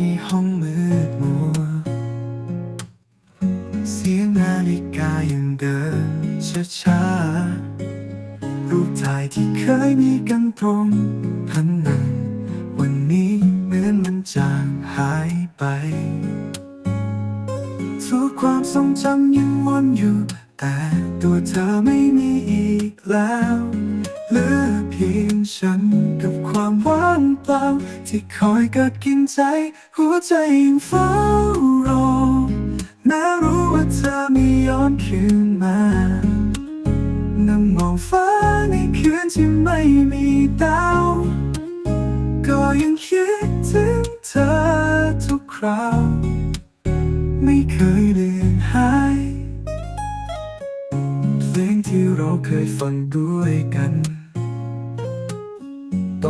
ในห้องมืดมัว เสียงนาฬิกายังเดินช้าๆ รูปถ่ายที่เคยมีกันตรงพันหนัง วันนี้เหมือนมันจางหายไปทุกความทรงจำยังวนอยู่ แต่ตัวเธอไม่มีอีกแล้วเหลือเพียงฉันาง ที่คอยกัดกินใจ หัวใจยังเฝ้ารอแม้รู้ว่าเธอไม่ย้อนคืนมานั่งมองฟ้าในคืนที่ไม่มีดาวก็ยังคิดถึงเธอทุกคราว ไม่เคยเลือนหายเพลงที่เราเคยฟังด้วยกัน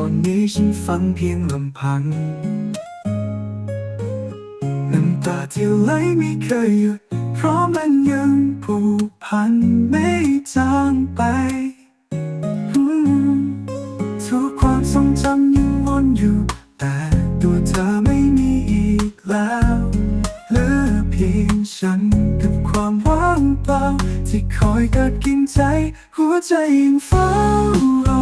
อนนี้ฉันฟังเพียงลำพัง น้ำตาที่ไหลไม่เคยหยุดเพราะมันยังผูกพันไม่จางไป ทุกความทรงจำยังวนอยู่ แต่ตัวเธอไม่มีอีกแล้วเหลือเพียงฉันกับความว่างเปล่า ที่คอยกัดกินใจ หัวใจยังเฝ้ารอ